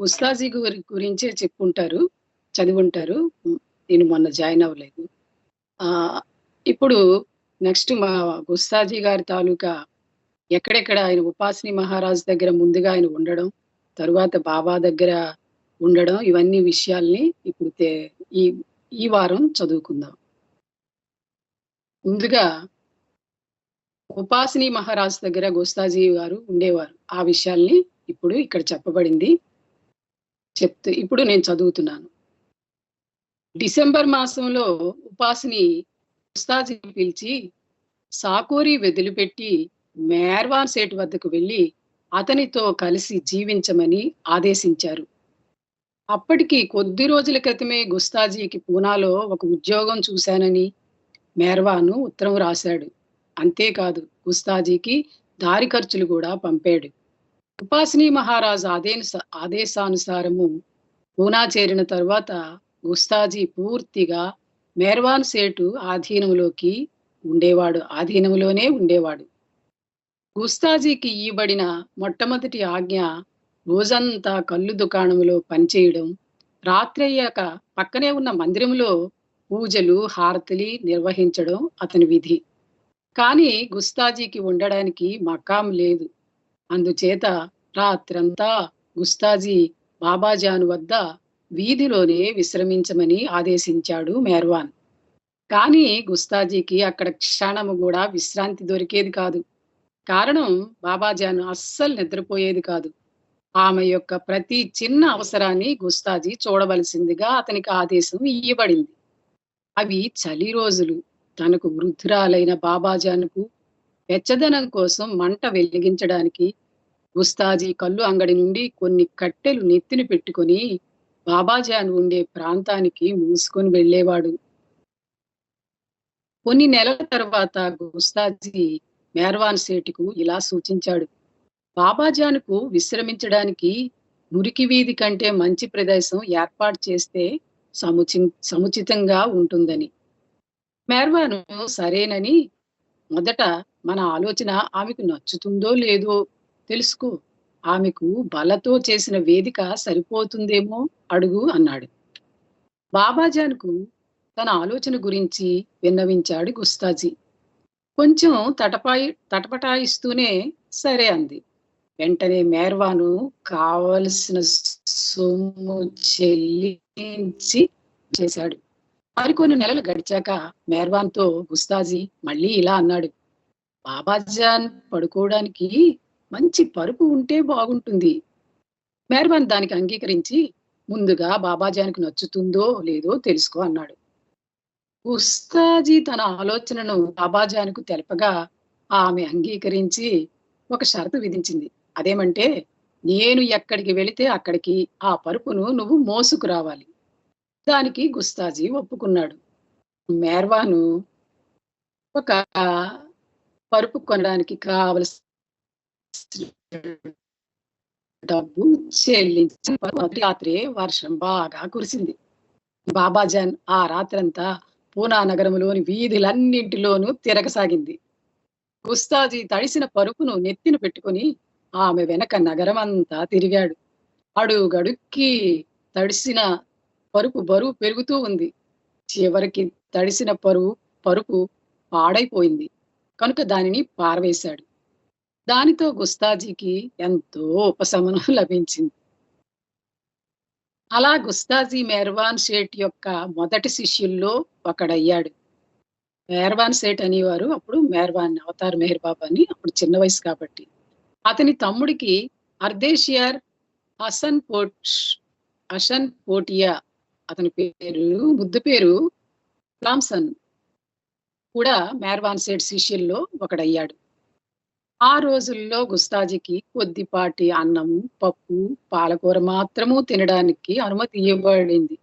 ఉస్తాజీ గురి గురించే చెప్పుంటారు చదివుంటారు. నేను మొన్న జాయిన్ అవ్వలేదు. ఆ ఇప్పుడు నెక్స్ట్ మా గుస్తాజీ గారి తాలూకా ఎక్కడెక్కడ ఆయన ఉపాసిని మహారాజ్ దగ్గర ముందుగా ఆయన ఉండడం తరువాత బాబా దగ్గర ఉండడం ఇవన్నీ విషయాల్ని ఇప్పుడు ఈ ఈ వారం చదువుకుందాం. ముందుగా ఉపాసిని మహారాజ్ దగ్గర గోస్తాజీ గారు ఉండేవారు. ఆ విషయాల్ని ఇప్పుడు ఇక్కడ చెప్పబడింది. చెప్తూ ఇప్పుడు నేను చదువుతున్నాను. డిసెంబర్ మాసంలో ఉపాసిని ఉస్తాజీ పిలిచి సాకోరి వెదిలిపెట్టి మేర్వాన్ సేట్ వద్దకు వెళ్ళి అతనితో కలిసి జీవించమని ఆదేశించారు. అప్పటికి కొద్ది రోజుల క్రితమే గుస్తాజీకి పూనాలో ఒక ఉద్యోగం చూశానని మేర్వాను ఉత్తరం రాశాడు. అంతేకాదు గుస్తాజీకి దారి ఖర్చులు కూడా పంపాడు. ఉపాసిని మహారాజు ఆదేశ ఆదేశానుసారము పూనా చేరిన తరువాత గుస్తాజీ పూర్తిగా మేర్వాన్ సేటు ఆధీనంలోకి ఉండేవాడు. ఆధీనంలోనే ఉండేవాడు. గుస్తాజీకి ఇవ్వబడిన మొట్టమొదటి ఆజ్ఞ రోజంతా కళ్ళు దుకాణంలో పనిచేయడం. రాత్రయ్యాక పక్కనే ఉన్న మందిరంలో పూజలు హారతులు నిర్వహించడం అతని విధి. కానీ గుస్తాజీకి ఉండడానికి మకాం లేదు. అందుచేత రాత్రంతా గుస్తాజీ బాబాజాను వద్ద వీధిలోనే విశ్రమించమని ఆదేశించాడు మేర్వాన్. కానీ గుస్తాజీకి అక్కడ క్షణము కూడా విశ్రాంతి దొరికేది కాదు. కారణం బాబాజాను అస్సలు నిద్రపోయేది కాదు. ఆమె యొక్క ప్రతి చిన్న అవసరాన్ని గుస్తాజీ చూడవలసిందిగా అతనికి ఆదేశం ఇవ్వబడింది అవి చలి రోజులు. తనకు వృద్ధురాలైన బాబాజానుకు వెచ్చదనం కోసం మంట వెలిగించడానికి గుస్తాజీ కళ్ళు అంగడి నుండి కొన్ని కట్టెలు నెత్తిని పెట్టుకొని బాబాజాన్ ఉండే ప్రాంతానికి మూసుకొని వెళ్ళేవాడు. కొన్ని నెలల తర్వాత గుస్తాజీ మేర్వాన్ సేటుకు ఇలా సూచించాడు. బాబాజాన్కు విశ్రమించడానికి మురికి వీధి కంటే మంచి ప్రదేశం ఏర్పాటు చేస్తే సముచి సముచితంగా ఉంటుందని. మేర్వాను సరేనని మొదట మన ఆలోచన ఆమెకు నచ్చుతుందో లేదో తెలుసుకో. ఆమెకు బలతో చేసిన వేదిక సరిపోతుందేమో అడుగు అన్నాడు. బాబాజాన్కు తన ఆలోచన గురించి విన్నవించాడు గుస్తాజీ. కొంచెం తటపాయి తటపటాయిస్తూనే సరే అంది. వెంటనే మేర్వాను కావలసిన సొమ్ము చెల్లించి చేశాడు. మరికొన్ని నెలలు గడిచాక మేర్వాన్తో గుస్తాజీ మళ్ళీ ఇలా అన్నాడు. బాబాజాన్ పడుకోవడానికి మంచి పరుపు ఉంటే బాగుంటుంది. మేర్వాన్ దానికి అంగీకరించి ముందుగా బాబాజానికి నచ్చుతుందో లేదో తెలుసుకో అన్నాడు. గుస్తాజీ తన ఆలోచనను బాబాజానికి తెలపగా ఆమె అంగీకరించి ఒక షరతు విధించింది. అదేమంటే నేను ఎక్కడికి వెళితే అక్కడికి ఆ పరుపును నువ్వు మోసుకురావాలి. దానికి గుస్తాజీ ఒప్పుకున్నాడు. మేర్వాను ఒక పరుపు కొనడానికి కావలసిన డబ్బు చెల్లించి మొదటి రాత్రి వర్షం బాగా కురిసింది. బాబాజాన్ ఆ రాత్రంతా పూనా నగరంలోని వీధులన్నింటిలోనూ తిరగసాగింది. గుస్తాజీ తడిసిన పరుపును నెత్తిన పెట్టుకుని ఆమె వెనక నగరమంతా తిరిగాడు. అడుగడుక్కి తడిసిన పరుపు బరువు పెరుగుతూ ఉంది. చివరికి తడిసిన పరువు పరుపు పాడైపోయింది. కనుక దానిని పారవేశాడు. దానితో గుస్తాజీకి ఎంతో ఉపశమనం లభించింది. అలా గుస్తాజీ మెహర్వాన్ సేట్ యొక్క మొదటి శిష్యుల్లో ఒకడయ్యాడు. మెహర్వాన్ సేట్ అనేవారు అప్పుడు మెహర్వాన్ అవతార్ మెహర్ బాబా అని అప్పుడు చిన్న వయసు కాబట్టి. అతని తమ్ముడికి అర్దేషియర్ హసన్ పోట్ హసన్ పోటియా అతని పేరు ముద్దు పేరు లాంసన్ కూడా మెహర్వాన్ సేట్ శిష్యుల్లో ఒకడయ్యాడు. ఆ రోజుల్లో గుస్తాజీకి కొద్దిపాటి అన్నం పప్పు పాలకూర మాత్రము తినడానికి అనుమతి ఇవ్వబడింది.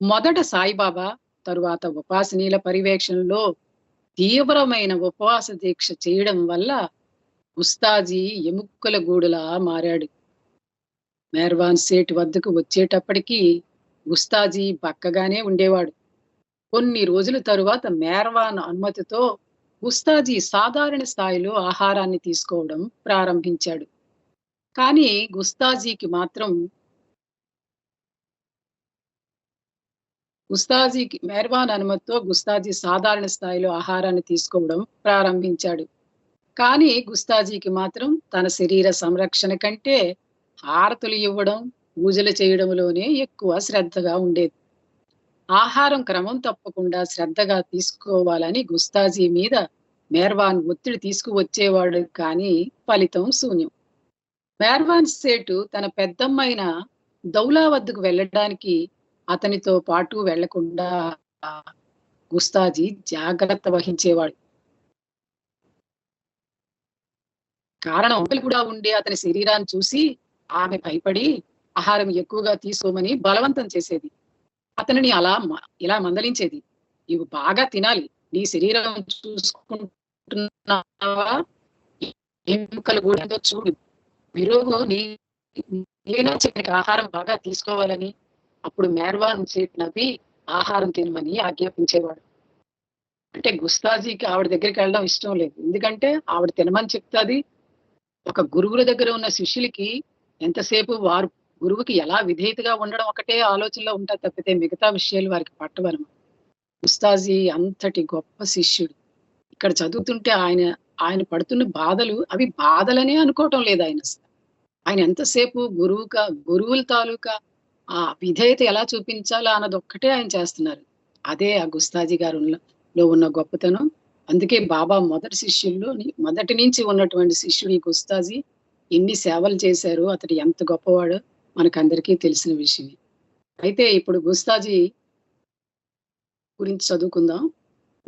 మొదట సాయిబాబా తరువాత ఉపాసనీల పర్యవేక్షణలో తీవ్రమైన ఉపవాస దీక్ష చేయడం వల్ల గుస్తాజీ ఎముక్కల గూడులా మారాడు. మేర్వాన్ సేట్ వద్దకు వచ్చేటప్పటికీ గుస్తాజీ బక్కగానే ఉండేవాడు. కొన్ని రోజుల తరువాత మేర్వాన్ అనుమతితో గుస్తాజీ సాధారణ స్థాయిలో ఆహారాన్ని తీసుకోవడం ప్రారంభించాడు. కానీ గుస్తాజీకి మాత్రం గుస్తాజీకి మెర్వాన్ అనుమతితో గుస్తాజీ సాధారణ స్థాయిలో ఆహారాన్ని తీసుకోవడం ప్రారంభించాడు. కానీ గుస్తాజీకి మాత్రం తన శరీర సంరక్షణ కంటే హారతులు ఇవ్వడం పూజలు చేయడంలోనే ఎక్కువ శ్రద్ధగా ఉండేది. ఆహారం క్రమం తప్పకుండా శ్రద్ధగా తీసుకోవాలని గుస్తాజీ మీద మేర్వాన్ ఒత్తిడి తీసుకువచ్చేవాడు కానీ ఫలితం శూన్యం. మేర్వాన్ సేటు తన పెద్దమ్మైన దౌలా వద్దకు వెళ్ళడానికి అతనితో పాటు వెళ్ళకుండా గుస్తాజీ జాగ్రత్త వహించేవాడు. కారణం కూడా ఉండే అతని శరీరాన్ని చూసి ఆమె భయపడి ఆహారం ఎక్కువగా తీసుకోమని బలవంతం చేసేది. అతనిని అలా ఇలా మందలించేది. ఇవి బాగా తినాలి. నీ శరీరం చూసుకుంటున్నావా? ఎముకలు కూడా చూడు. విరోగు నీ నేను చెప్పిన ఆహారం బాగా తీసుకోవాలని. అప్పుడు మేర్వాన్ సేట్ నవ్వి ఆహారం తినమని ఆజ్ఞాపించేవాడు. అంటే గుస్తాజీకి ఆవిడ దగ్గరికి వెళ్ళడం ఇష్టం లేదు. ఎందుకంటే ఆవిడ తినమని చెప్తాది. ఒక గురువుల దగ్గర ఉన్న శిష్యులకి ఎంతసేపు వారు గురువుకి ఎలా విధేయతగా ఉండడం ఒకటే ఆలోచనలో ఉంటా తప్పితే మిగతా విషయాలు వారికి పట్టవరము. ఉస్తాజీ అంతటి గొప్ప శిష్యుడు. ఇక్కడ చదువుతుంటే ఆయన ఆయన పడుతున్న బాధలు అవి బాధలనే అనుకోవటం లేదు ఆయన ఆయన ఎంతసేపు గురువుక గురువుల తాలూకా ఆ విధేయత ఎలా చూపించాలా అన్నది ఒక్కటే ఆయన చేస్తున్నారు. అదే ఆ గుస్తాజీ గారు లో ఉన్న గొప్పతనం. అందుకే బాబా మొదటి శిష్యుల్లో మొదటి నుంచి ఉన్నటువంటి శిష్యుడు ఈ గుస్తాజీ. ఎన్ని సేవలు చేశారు అతడు ఎంత గొప్పవాడు మనకందరికీ తెలిసిన విషయమే. అయితే ఇప్పుడు గుస్తాజీ గురించి చదువుకుందాం.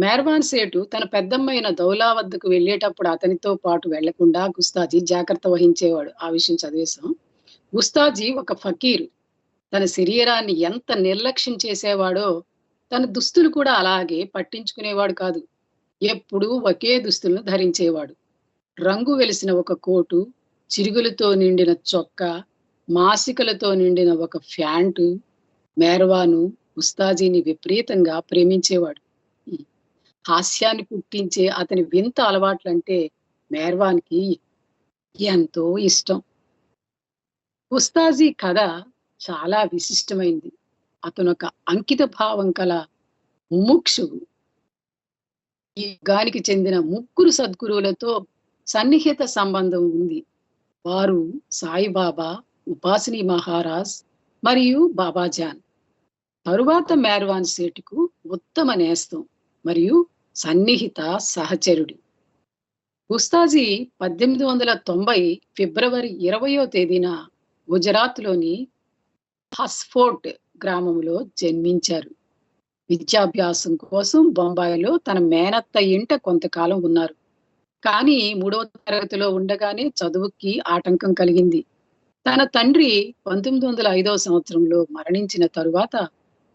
మేర్వాన్ సేటు తన పెద్దమ్మైన దౌలా వద్దకు వెళ్ళేటప్పుడు అతనితో పాటు వెళ్ళకుండా గుస్తాజీ జాగ్రత్త వహించేవాడు. ఆ విషయం చదివేశాం. గుస్తాజీ ఒక ఫకీరు. తన శరీరాన్ని ఎంత నిర్లక్ష్యం చేసేవాడో తన దుస్తులు కూడా అలాగే పట్టించుకునేవాడు కాదు. ఎప్పుడూ ఒకే దుస్తులను ధరించేవాడు. రంగు వెలిసిన ఒక కోటు చిరుగులతో నిండిన చొక్కా మాసికలతో నిండిన ఒక ఫ్యాంటు మేర్వాను ఉస్తాజీని విపరీతంగా ప్రేమించేవాడు. హాస్యాన్ని పుట్టించే అతని వింత అలవాట్లంటే మేర్వాన్కి ఎంతో ఇష్టం. ఉస్తాజీ కథ చాలా విశిష్టమైంది. అతను ఒక అంకిత భావం కల ముముక్షువు. ఈ యుగానికి చెందిన ముగ్గురు సద్గురువులతో సన్నిహిత సంబంధం ఉంది. వారు సాయిబాబా ఉపాసిని మహారాజ్ మరియు బాబాజాన్. తరువాత మేర్వాన్ సేటుకు ఉత్తమ నేస్తం మరియు సన్నిహిత సహచరుడు. గుస్తాజీ పద్దెనిమిది వందల తొంభై ఫిబ్రవరి ఇరవయో తేదీన గుజరాత్లోని హస్ఫోర్ట్ గ్రామంలో జన్మించారు. విద్యాభ్యాసం కోసం బొంబాయిలో తన మేనత్త ఇంట కొంతకాలం ఉన్నారు. కానీ మూడవ తరగతిలో ఉండగానే చదువుకి ఆటంకం కలిగింది. తన తండ్రి పంతొమ్మిది వందల ఐదవ సంవత్సరంలో మరణించిన తరువాత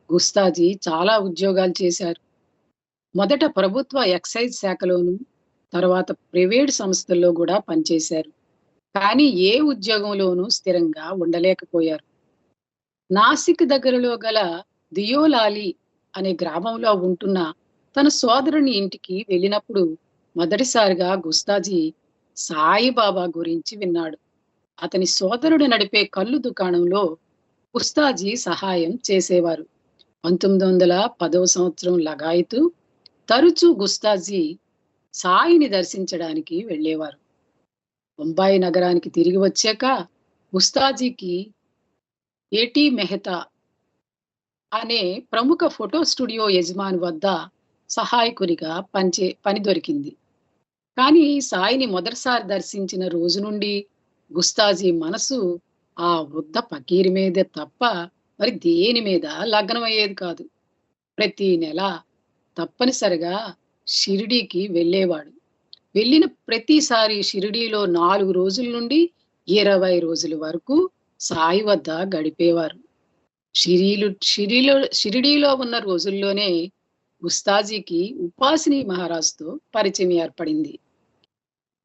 గుస్తాజీ చాలా ఉద్యోగాలు చేశారు. మొదట ప్రభుత్వ ఎక్సైజ్ శాఖలోను తర్వాత ప్రైవేట్ సంస్థల్లో కూడా పనిచేశారు. కానీ ఏ ఉద్యోగంలోనూ స్థిరంగా ఉండలేకపోయారు. నాసిక్ దగ్గరలో గల దియోలాలి అనే గ్రామంలో ఉంటున్న తన సోదరుని ఇంటికి వెళ్ళినప్పుడు మొదటిసారిగా గుస్తాజీ సాయిబాబా గురించి విన్నాడు. అతని సోదరుడు నడిపే కళ్ళు దుకాణంలో గుస్తాజీ సహాయం చేసేవారు. పంతొమ్మిది వందల పదవ సంవత్సరం లగాయితూ తరచూ గుస్తాజీ సాయిని దర్శించడానికి వెళ్ళేవారు. బొంబాయి నగరానికి తిరిగి వచ్చాక గుస్తాజీకి ఏటీ మెహతా అనే ప్రముఖ ఫోటో స్టూడియో యజమాని వద్ద సహాయకునిగా పనిచే పని దొరికింది. కానీ సాయిని మొదటిసారి దర్శించిన రోజు నుండి గుస్తాజీ మనసు ఆ వృద్ధ పకీర్ మీద తప్ప మరి దేని మీద లగ్నమయ్యేది కాదు. ప్రతి నెల తప్పనిసరిగా షిరిడీకి వెళ్ళేవాడు. వెళ్ళిన ప్రతిసారి షిరిడీలో నాలుగు రోజుల నుండి ఇరవై రోజుల వరకు సాయి వద్ద గడిపేవారు. షిరీలు షిరిలో షిరిడీలో ఉన్న రోజుల్లోనే గుస్తాజీకి ఉపాసిని మహారాజుతో పరిచయం ఏర్పడింది.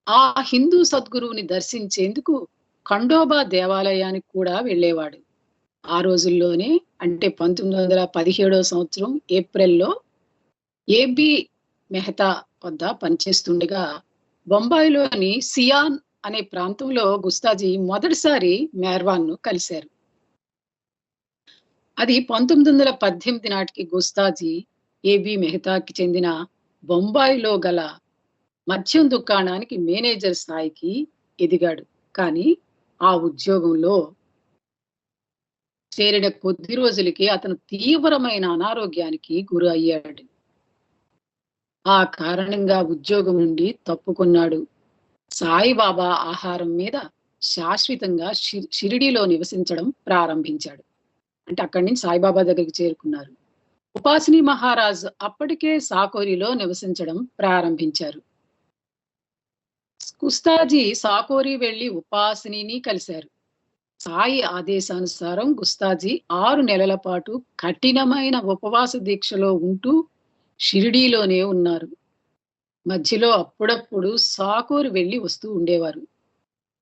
ఆ హిందూ సద్గురువుని దర్శించేందుకు ఖండోబా దేవాలయానికి కూడా వెళ్ళేవాడు. ఆ రోజుల్లోనే అంటే పంతొమ్మిది వందల పదిహేడో సంవత్సరం ఏప్రిల్లో ఏబి మెహతా వద్ద పనిచేస్తుండగా బొంబాయిలోని సియాన్ అనే ప్రాంతంలో గుస్తాజీ మొదటిసారి మేర్వాన్ను కలిశారు. అది 1918 నాటికి గుస్తాజీ ఏబి మెహతాకి చెందిన బొంబాయిలో గల మద్యం దుకాణానికి మేనేజర్ స్థాయికి ఎదిగాడు. కానీ ఆ ఉద్యోగంలో చేరిన కొద్ది రోజులకి అతను తీవ్రమైన అనారోగ్యానికి గురి అయ్యాడు. ఆ కారణంగా ఉద్యోగం నుండి తప్పుకున్నాడు. సాయిబాబా ఆహారం మీద శాశ్వతంగా షి షిరిడీలో నివసించడం ప్రారంభించాడు. అంటే అక్కడి నుంచి సాయిబాబా దగ్గరికి చేరుకున్నారు. ఉపాసిని మహారాజ్ అప్పటికే సాకోరిలో నివసించడం ప్రారంభించారు. గుస్తాజీ సాకోరి వెళ్ళి ఉపాసిని కలిశారు. సాయి ఆదేశానుసారం గుస్తాజీ ఆరు నెలల పాటు కఠినమైన ఉపవాస దీక్షలో ఉంటూ షిరిడీలోనే ఉన్నారు. మధ్యలో అప్పుడప్పుడు సాకోరు వెళ్ళి వస్తూ ఉండేవారు.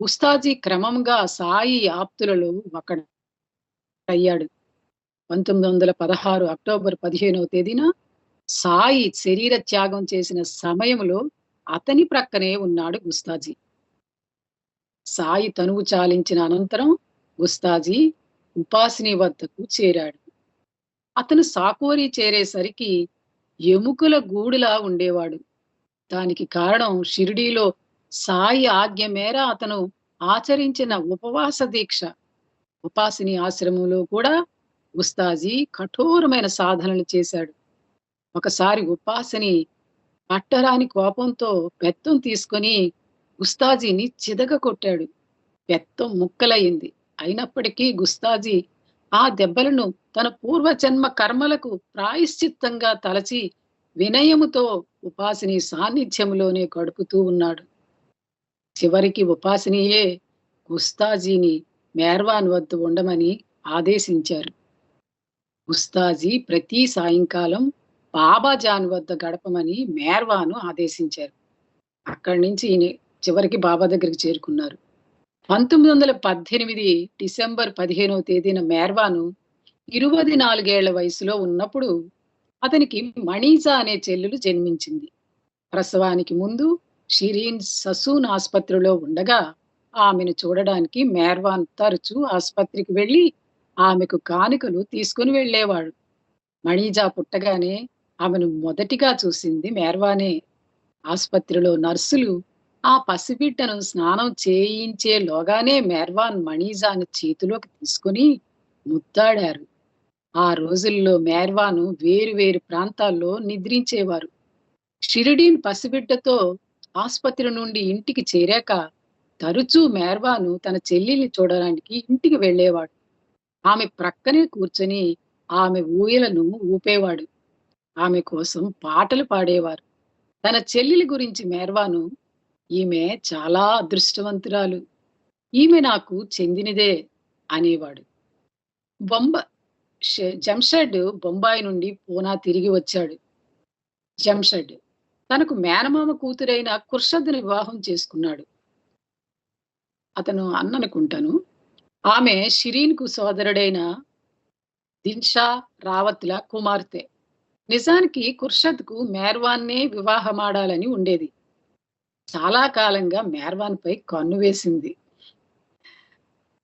గుస్తాజీ క్రమంగా సాయి ఆప్తులలో ఒకడయ్యాడు. 1916 అక్టోబర్ 15వ తేదీన సాయి శరీర త్యాగం చేసిన సమయంలో అతని ప్రక్కనే ఉన్నాడు గుస్తాజీ. సాయి తనువు చాలించిన అనంతరం గుస్తాజీ ఉపాసిని వద్దకు చేరాడు. అతను సాకోరి చేరేసరికి ఎముకల గూడులా ఉండేవాడు. దానికి కారణం షిరిడీలో సాయి ఆజ్ఞ మేర అతను ఆచరించిన ఉపవాస దీక్ష. ఉపాసిని ఆశ్రమంలో కూడా ఉస్తాజీ కఠోరమైన సాధనలు చేశాడు. ఒకసారి ఉపాసిని పట్టరాని కోపంతో పెత్తం తీసుకొని గుస్తాజీని చిదగ కొట్టాడు పెత్తం ముక్కలయింది. అయినప్పటికీ గుస్తాజీ ఆ దెబ్బలను తన పూర్వజన్మ కర్మలకు ప్రాయశ్చిత్తంగా తలచి వినయముతో ఉపాసిని సాన్నిధ్యములోనే గడుపుతూ ఉన్నాడు. చివరికి ఉపాసినియే గుస్తాజీని మేర్వాన్ వద్ద ఉండమని ఆదేశించారు. గుస్తాజీ ప్రతి సాయంకాలం బాబాజాన్ వద్ద గడపమని మేర్వాను ఆదేశించారు. అక్కడి నుంచి ఈయన చివరికి బాబా దగ్గరికి చేరుకున్నారు. 1918 డిసెంబర్ 15వ తేదీన మేర్వాను ఇరవై నాలుగేళ్ళ వయసులో ఉన్నప్పుడు అతనికి మణీజా అనే చెల్లెలు జన్మించింది. ప్రసవానికి ముందు షిరీన్ ససూన్ ఆసుపత్రిలో ఉండగా ఆమెను చూడడానికి మేర్వాన్ తరచూ ఆసుపత్రికి వెళ్ళి ఆమెకు కానుకలు తీసుకుని వెళ్ళేవాడు. మణీజా పుట్టగానే ఆమెను మొదటిగా చూసింది మేర్వానే. ఆసుపత్రిలో నర్సులు ఆ పసిబిడ్డను స్నానం చేయించేలోగానే మేర్వాన్ మణీజాను చేతిలోకి తీసుకొని ముద్దాడారు. ఆ రోజుల్లో మేర్వాను వేరు వేరు ప్రాంతాల్లో నిద్రించేవారు. షిరిడీన్ పసిబిడ్డతో ఆసుపత్రి నుండి ఇంటికి చేరాక తరచూ మేర్వాను తన చెల్లెల్ని చూడడానికి ఇంటికి వెళ్ళేవాడు. ఆమె ప్రక్కనే కూర్చొని ఆమె ఊయలను ఊపేవాడు. ఆమె కోసం పాటలు పాడేవారు. తన చెల్లెలి గురించి మేర్వాను ఈమె చాలా అదృష్టవంతురాలు. ఈమె నాకు చెందినదే అనేవాడు. బొంబ షె జంషెడ్ బొంబాయి నుండి పూనా తిరిగి వచ్చాడు. జంషెడ్ తనకు మేనమామ కూతురైన ఖుర్షద్‌ని వివాహం చేసుకున్నాడు. అతను అన్ననుకుంటాను. ఆమె షిరీన్‌కు సోదరుడైన దిన్‌షా రావత్‌ల కుమార్తె. నిజానికి కుర్షద్కు మేర్వాన్నే వివాహమాడాలని ఉండేది. చాలా కాలంగా మేర్వాన్‌పై కన్ను వేసింది.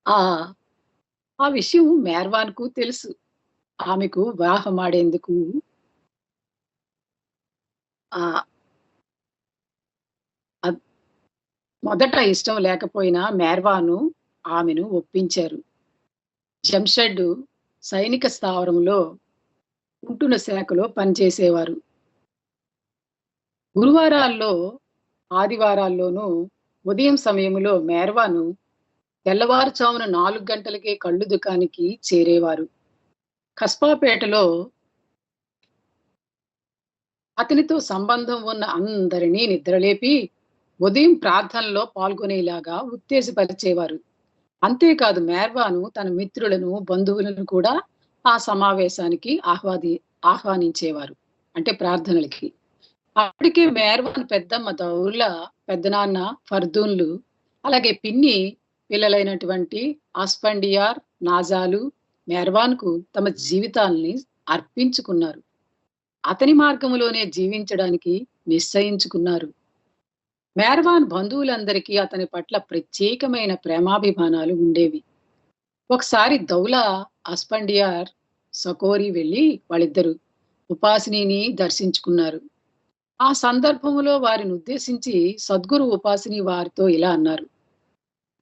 ఆ ఆ విషయం మేర్వాన్‌కు తెలుసు. ఆమెకు వివాహమాడేందుకు ఆ మొదట ఇష్టం లేకపోయినా మేర్వాను ఆమెను ఒప్పించారు. జంషెడ్ సైనిక స్థావరంలో ఉంటున్న శాఖలో పనిచేసేవారు. గురువారాల్లో, ఆదివారాల్లోనూ ఉదయం సమయంలో మేర్వాను తెల్లవారుజామున నాలుగు గంటలకే కళ్ళు దుకానికి చేరేవారు. కస్బాపేటలో అతనితో సంబంధం ఉన్న అందరినీ నిద్రలేపి ఉదయం ప్రార్థనలో పాల్గొనేలాగా ఉత్తేజపరిచేవారు. అంతేకాదు మేర్వాను తన మిత్రులను, బంధువులను కూడా ఆ సమావేశానికి ఆహ్వాది ఆహ్వానించేవారు. అంటే ప్రార్థనలకి. అప్పటికే మేర్వాన్ పెద్దమ్మ దౌర్ల పెద్దనాన్న ఫర్దూన్‌లు, అలాగే పిన్ని పిల్లలైనటువంటి ఆస్పండియార్ నాజాలు మేర్వాన్‌కు తమ జీవితాల్ని అర్పించుకున్నారు. అతని మార్గంలోనే జీవించడానికి నిశ్చయించుకున్నారు. మేర్వాన్ బంధువులందరికీ అతని పట్ల ప్రత్యేకమైన ప్రేమాభిమానాలు ఉండేవి. ఒకసారి దౌలా, అస్పండియార్ సకోరి వెళ్ళి వాళ్ళిద్దరు ఉపాసినిని దర్శించుకున్నారు. ఆ సందర్భంలో వారిని ఉద్దేశించి సద్గురు ఉపాసిని వారితో ఇలా అన్నారు.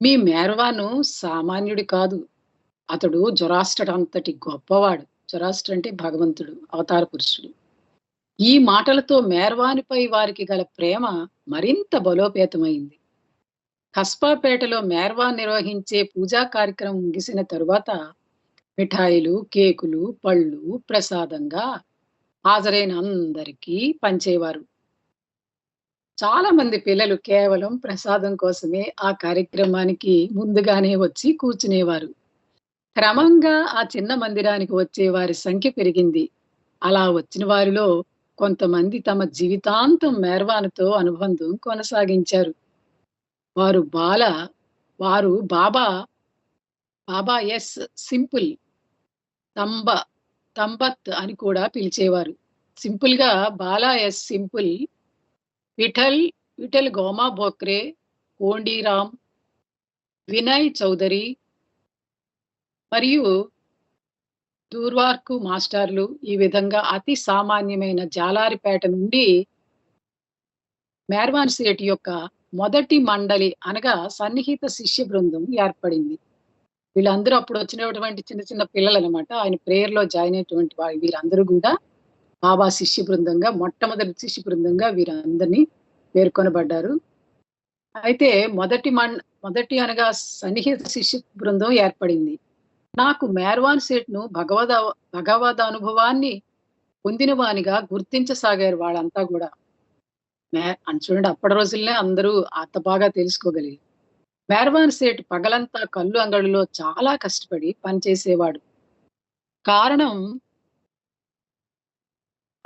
మీ మేర్వాను సామాన్యుడు కాదు. అతడు జొరాస్టర్ అంతటి గొప్పవాడు. జొరాస్టర్ అంటే భగవంతుడు అవతార పురుషుడు. ఈ మాటలతో మేర్వానిపై వారికి గల ప్రేమ మరింత బలోపేతమైంది. కస్పాపేటలో మేర్వాన్ నిర్వహించే పూజా కార్యక్రమం ముగిసిన తరువాత మిఠాయిలు కేకులు పళ్ళు ప్రసాదంగా హాజరైన అందరికీ పంచేవారు. చాలా మంది పిల్లలు కేవలం ప్రసాదం కోసమే ఆ కార్యక్రమానికి ముందుగానే వచ్చి కూర్చునేవారు. క్రమంగా ఆ చిన్న మందిరానికి వచ్చే వారి సంఖ్య పెరిగింది. అలా వచ్చిన వారిలో కొంతమంది తమ జీవితాంతం మేర్వానుతో అనుబంధం కొనసాగించారు. వారు బాల వారు బాబా బాబా ఎస్ సింపుల్ తంబ తంబత్ అని కూడా పిలిచేవారు. సింపుల్గా బాలా ఎస్ సింపుల్ విఠల్ విఠల్ గోమా బోక్రే కోండీరామ్ వినయ్ చౌదరి మరియు దూర్వార్కు మాస్టర్లు ఈ విధంగా అతి సామాన్యమైన జాలారిపేట నుండి మేర్వాన్ సేటి యొక్క మొదటి మండలి అనగా సన్నిహిత శిష్య బృందం ఏర్పడింది. వీళ్ళందరూ అప్పుడు వచ్చినటువంటి చిన్న చిన్న పిల్లలు అనమాట ఆయన ప్రేయర్లో జాయిన్ అయినటువంటి వాళ్ళు వీరందరూ కూడా బాబా శిష్య బృందంగా మొట్టమొదటి శిష్య బృందంగా వీరందరినీ పేర్కొనబడ్డారు. అయితే మొదటి మన్ మొదటి అనగా సన్నిహిత శిష్య బృందం ఏర్పడింది. నాకు మేర్వాన్ సేట్ను భగవద భగవద్ అనుభవాన్ని పొందిన వానిగా గుర్తించసాగారు వాళ్ళంతా కూడా. మే అని చూడండి అప్పటి రోజుల్నే అందరూ అంత బాగా తెలుసుకోగలిగారు. మేర్వాన్ సేట్ పగలంతా కళ్ళు అంగడిలో చాలా కష్టపడి పనిచేసేవాడు. కారణం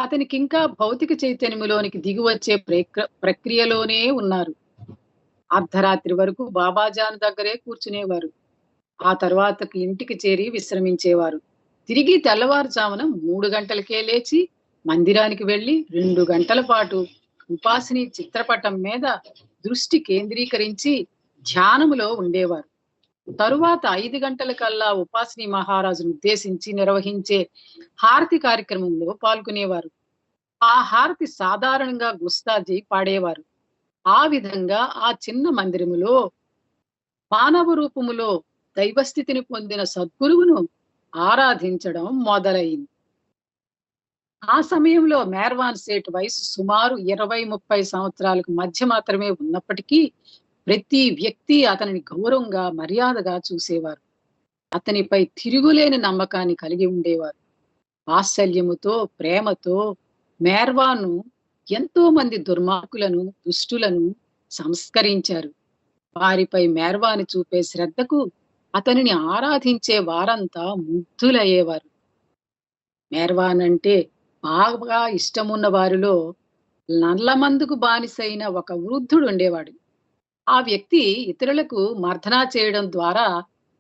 అతనికి ఇంకా భౌతిక చైతన్యంలోనికి దిగివచ్చే ప్రక్రియలోనే ఉన్నారు. అర్ధరాత్రి వరకు బాబాజాన్ దగ్గరే కూర్చునేవారు. ఆ తర్వాతకి ఇంటికి చేరి విశ్రమించేవారు. తిరిగి తెల్లవారుజామున మూడు గంటలకే లేచి మందిరానికి వెళ్ళి రెండు గంటల పాటు ఉపాసిని చిత్రపటం మీద దృష్టి కేంద్రీకరించి ధ్యానములో ఉండేవారు. తరువాత ఐదు గంటల కల్లా ఉపాసిని మహారాజును ఉద్దేశించి నిర్వహించే హారతి కార్యక్రమంలో పాల్గొనేవారు. ఆ హారతి సాధారణంగా గుస్తాజీ పాడేవారు. ఆ విధంగా ఆ చిన్న మందిరములో మానవ రూపములో దైవస్థితిని పొందిన సద్గురువును ఆరాధించడం మొదలైంది. ఆ సమయంలో మేర్వాన్ సేట్ వయసు సుమారు ఇరవై ముప్పై సంవత్సరాలకు మధ్య మాత్రమే ఉన్నప్పటికీ ప్రతి వ్యక్తి అతనిని గౌరవంగా మర్యాదగా చూసేవారు. అతనిపై తిరుగులేని నమ్మకాన్ని కలిగి ఉండేవారు. వాత్సల్యముతో ప్రేమతో మేర్వాను ఎంతో మంది దుర్మార్గులను దుష్టులను సంస్కరించారు. వారిపై మేర్వాని చూపే శ్రద్ధకు అతనిని ఆరాధించే వారంతా ముగ్ధులయ్యేవారు. మేర్వాన్ అంటే బాగా ఇష్టమున్న వారిలో నల్లమందుకు బానిసైన ఒక వృద్ధుడు ఉండేవాడు ఆ వ్యక్తి ఇతరులకు మర్దనా చేయడం ద్వారా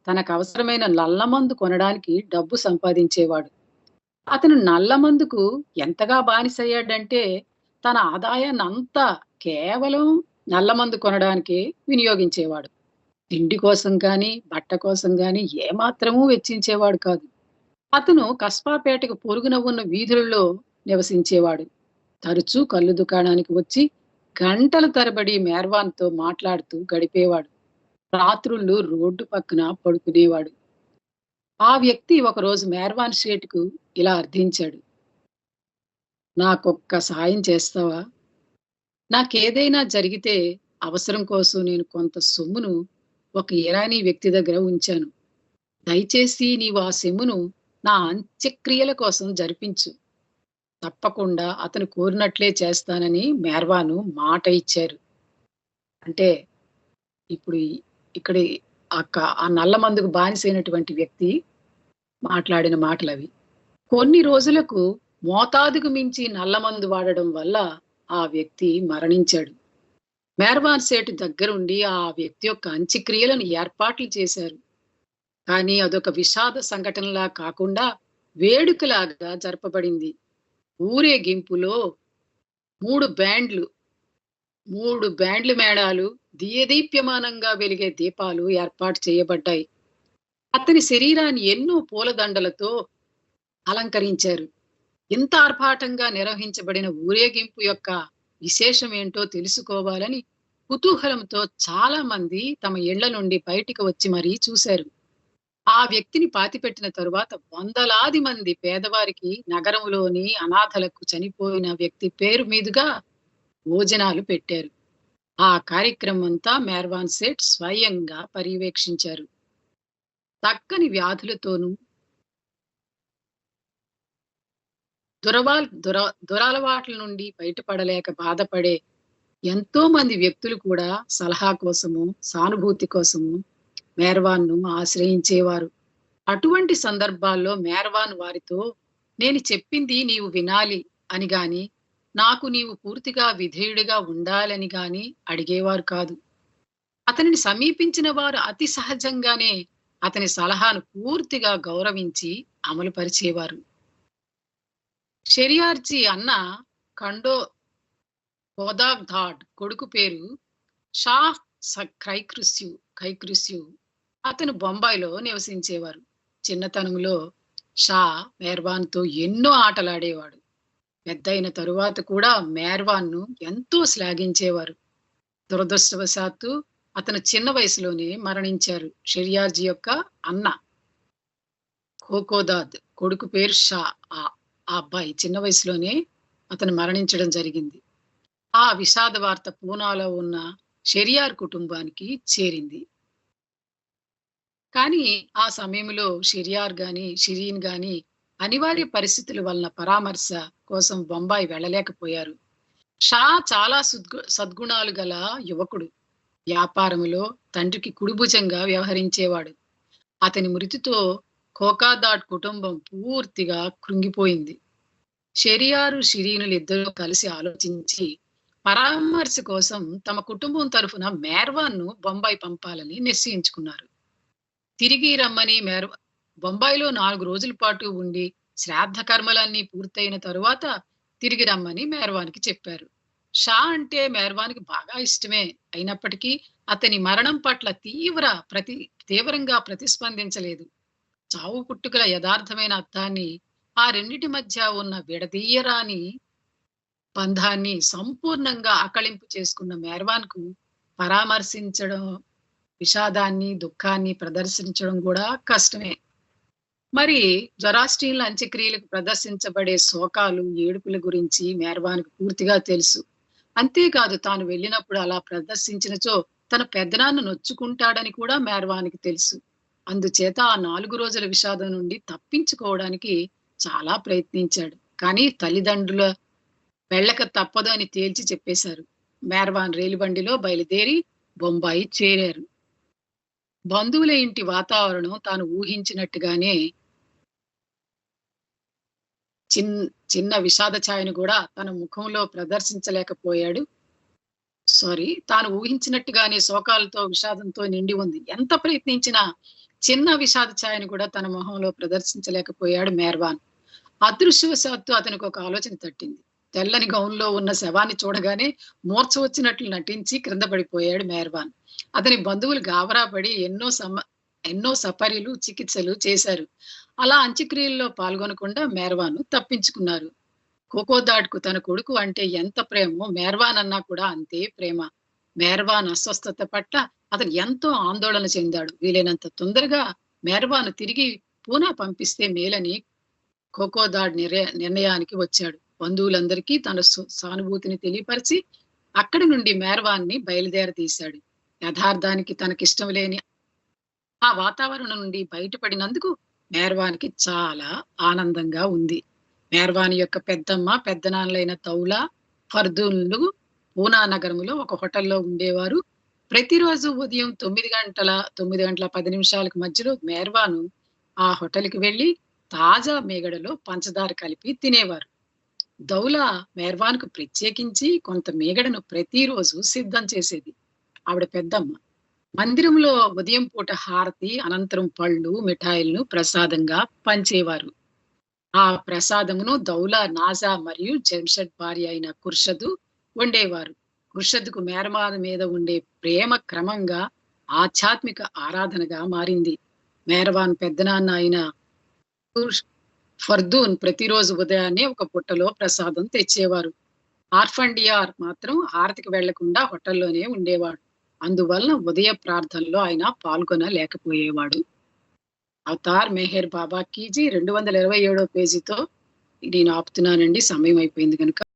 తనకు అవసరమైన నల్లమందు కొనడానికి డబ్బు సంపాదించేవాడు. అతను నల్లమందుకు ఎంతగా బానిసయ్యాడంటే తన ఆదాయాన్ని అంతా కేవలం నల్లమందు కొనడానికి వినియోగించేవాడు. తిండి కోసం కానీ బట్ట కోసం కానీ ఏమాత్రమూ వెచ్చించేవాడు కాదు. అతను కస్పాపేటకు పొరుగున ఉన్న వీధులలో నివసించేవాడు. తరచూ కళ్ళు దుకాణానికి వచ్చి గంటల తరబడి మేర్వాన్తో మాట్లాడుతూ గడిపేవాడు. రాత్రుళ్ళు రోడ్డు పక్కన పడుకునేవాడు. ఆ వ్యక్తి ఒకరోజు మేర్వాన్ షేట్కు ఇలా అర్థించాడు. నాకొక్క సాయం చేస్తావా? నాకేదైనా జరిగితే అవసరం కోసం నేను కొంత సొమ్మును ఒక ఇరానీ వ్యక్తి దగ్గర ఉంచాను. దయచేసి నీవు ఆ సొమ్మును నా అంత్యక్రియల కోసం జరిపించు. తప్పకుండా అతను కోరినట్లే చేస్తానని మేర్వాను మాట ఇచ్చారు. అంటే ఇప్పుడు ఇక్కడ ఆ నల్ల మందుకు బానిసైనటువంటి వ్యక్తి మాట్లాడిన మాటలు అవి కొన్ని రోజులకు మోతాదుకు మించి నల్లమందు వాడడం వల్ల ఆ వ్యక్తి మరణించాడు. మేర్వాన్ సేటు దగ్గరుండి ఆ వ్యక్తి యొక్క అంత్యక్రియలను ఏర్పాట్లు చేశారు. కానీ అదొక విషాద సంఘటనలా కాకుండా వేడుకలాగా జరపబడింది. ఊరేగింపులో మూడు బ్యాండ్లు మూడు బ్యాండ్లు మేళాలు దీయదీప్యమానంగా వెలిగే దీపాలు ఏర్పాటు చేయబడ్డాయి. అతని శరీరాన్ని ఎన్నో పూలదండలతో అలంకరించారు. ఇంత ఆర్భాటంగా నిర్వహించబడిన ఊరేగింపు యొక్క విశేషం ఏంటో తెలుసుకోవాలని కుతూహలంతో చాలా మంది తమ ఇళ్ళ నుండి బయటికి వచ్చి మరీ చూశారు. ఆ వ్యక్తిని పాతిపెట్టిన తరువాత వందలాది మంది పేదవారికి నగరంలోని అనాథలకు చనిపోయిన వ్యక్తి పేరు మీదుగా భోజనాలు పెట్టారు. ఆ కార్యక్రమం అంతా మేర్వాన్ సేట్ స్వయంగా పర్యవేక్షించారు. తక్కని వ్యాధులతోనూ దురవాల్ దుర దురలవాట్ల నుండి బయటపడలేక బాధపడే ఎంతో మంది వ్యక్తులు కూడా సలహా కోసము సానుభూతి కోసము మేర్వాన్ను ఆశ్రయించేవారు. అటువంటి సందర్భాల్లో మేర్వాన్ వారితో నేను చెప్పింది నీవు వినాలి అని గాని నాకు నీవు పూర్తిగా విధేయుడిగా ఉండాలని గాని అడిగేవారు కాదు. అతనిని సమీపించిన వారు అతి సహజంగానే అతని సలహాను పూర్తిగా గౌరవించి అమలు పరిచేవారు షెరియార్జీ అన్న కండో గోదాగ్ధాడ్ కొడుకు పేరు షా ఖైక్రుస్యు ఖైక్రుస్యు అతను బొంబాయిలో నివసించేవారు. చిన్నతనంలో షా మేర్వాన్తో ఎన్నో ఆటలాడేవాడు. పెద్దయిన తరువాత కూడా మేర్వాన్ను ఎంతో శ్లాఘించేవారు. దురదృష్టవశాత్తు అతను చిన్న వయసులోనే మరణించారు షెరియార్జీ యొక్క అన్న. ఖోఖోదాద్ కొడుకు పేరు షా. ఆ ఆ అబ్బాయి చిన్న వయసులోనే అతను మరణించడం జరిగింది. ఆ విషాద వార్త పూనాలో ఉన్న షెరియార్ కుటుంబానికి చేరింది. కానీ ఆ సమయంలో షిరియార్ గాని షిరీన్ గాని అనివార్య పరిస్థితుల వలన పరామర్శ కోసం బొంబాయి వెళ్ళలేకపోయారు. షా చాలా సద్గు సద్గుణాలు గల యువకుడు. వ్యాపారములో తండ్రికి కుడిభుజంగా వ్యవహరించేవాడు. అతని మృతితో ఖోకాదాట్ కుటుంబం పూర్తిగా కృంగిపోయింది. షెరియారు షిరీనులు ఇద్దరూ కలిసి ఆలోచించి పరామర్శ కోసం తమ కుటుంబం తరఫున మేర్వాన్ను బొంబాయి పంపాలని నిశ్చయించుకున్నారు. తిరిగి రమ్మని మేర బొంబాయిలో నాలుగు రోజుల పాటు ఉండి శ్రాద్ధ కర్మలన్నీ పూర్తయిన తరువాత తిరిగి రమ్మని మేర్వానికి చెప్పారు. షా అంటే మేర్వానికి బాగా ఇష్టమే. అయినప్పటికీ అతని మరణం పట్ల తీవ్ర ప్రతి తీవ్రంగా ప్రతిస్పందించలేదు. చావు పుట్టుకల యథార్థమైన అర్థాన్ని ఆ రెండిటి మధ్య ఉన్న విడదీయరాని బంధాన్ని సంపూర్ణంగా ఆకళింపు చేసుకున్న మేర్వాన్కు పరామర్శించడం విషాదాన్ని దుఃఖాన్ని ప్రదర్శించడం కూడా కష్టమే. మరి జొరాస్ట్రీన్ల అంత్యక్రియలకు ప్రదర్శించబడే శోకాలు ఏడుపుల గురించి మేర్వానికి పూర్తిగా తెలుసు. అంతేకాదు తాను వెళ్ళినప్పుడు అలా ప్రదర్శించినచో తన పెద్దనాన్న నొచ్చుకుంటాడని కూడా మేర్వానికి తెలుసు. అందుచేత ఆ నాలుగు రోజుల విషాదం నుండి తప్పించుకోవడానికి చాలా ప్రయత్నించాడు. కానీ తల్లిదండ్రుల వెళ్ళక తప్పదు అని తేల్చి చెప్పేశారు. మేర్వాన్ రైలుబండిలో బయలుదేరి బొంబాయి చేరారు. బంధువుల ఇంటి వాతావరణం తాను ఊహించినట్టుగానే చిన్ చిన్న విషాద ఛాయను కూడా తన ముఖంలో ప్రదర్శించలేకపోయాడు. సారీ తాను ఊహించినట్టుగానే శోకాలతో విషాదంతో నిండి ఉంది. ఎంత ప్రయత్నించినా చిన్న విషాద ఛాయను కూడా తన మొహంలో ప్రదర్శించలేకపోయాడు మేర్వాన్. అదృశ్యవశాత్తు అతనికి ఒక ఆలోచన తట్టింది. తెల్లని గౌన్లో ఉన్న శవాన్ని చూడగానే మూర్ఛ వచ్చినట్లు నటించి క్రింద పడిపోయాడు మేర్వాన్. అతని బంధువులు గాబరా పడి ఎన్నో సమ ఎన్నో సపర్యలు చికిత్సలు చేశారు. అలా అంత్యక్రియల్లో పాల్గొనకుండా మేర్వాను తప్పించుకున్నారు. కోకోదాడ్కు తన కొడుకు అంటే ఎంత ప్రేమో మేర్వాన్ అన్నా కూడా అంతే ప్రేమ. మేర్వాన్ అస్వస్థత పట్ల అతను ఎంతో ఆందోళన చెందాడు. వీలైనంత తొందరగా మేర్వాను తిరిగి పూనా పంపిస్తే మేలని కోకోదాడ్ నిర్ణయానికి వచ్చాడు. బంధువులందరికీ తన సానుభూతిని తెలియపరిచి అక్కడి నుండి మేర్వాన్ని బయలుదేరదీశాడు యథార్థానికి తనకిష్టం లేని ఆ వాతావరణం నుండి బయటపడినందుకు మేర్వానికి చాలా ఆనందంగా ఉంది. మేర్వాని యొక్క పెద్దమ్మ పెద్దనాన్నలైన తౌలా ఫర్దూన్లు పూనా నగరంలో ఒక హోటల్లో ఉండేవారు. ప్రతిరోజు ఉదయం తొమ్మిది గంటల తొమ్మిది గంటల పది నిమిషాలకు మధ్యలో మేర్వాను ఆ హోటల్కి వెళ్ళి తాజా మేగడలో పంచదార కలిపి తినేవారు. దౌలా మెహర్వాన్కు ప్రత్యేకించి కొంత మేగడను ప్రతిరోజు సిద్ధం చేసేది. ఆవిడ పెద్దమ్మ. మందిరంలో ఉదయం పూట హారతి అనంతరం పళ్ళు మిఠాయిలను ప్రసాదంగా పంచేవారు. ఆ ప్రసాదమును దౌలా నాజా మరియు జంషడ్ భార్య అయిన కుర్షదు వండేవారు. కుర్షద్కు మేరమాద మీద ఉండే ప్రేమ క్రమంగా ఆధ్యాత్మిక ఆరాధనగా మారింది. మేరవాన్ పెద్దనాన్న అయిన ఫర్దూన్ ప్రతిరోజు ఉదయాన్నే ఒక పుట్టలో ప్రసాదం తెచ్చేవారు. ఆర్ఫన్ డియార్ మాత్రం ఆరతికి వెళ్ళకుండా హోటల్లోనే ఉండేవాడు. అందువలన ఉదయ ప్రార్థనలో ఆయన పాల్గొనలేకపోయేవాడు. అవతార్ మెహర్ బాబా కీజీ రెండు వందల ఇరవై ఏడో పేజీతో నేను ఆపుతున్నానండి. సమయం అయిపోయింది కనుక.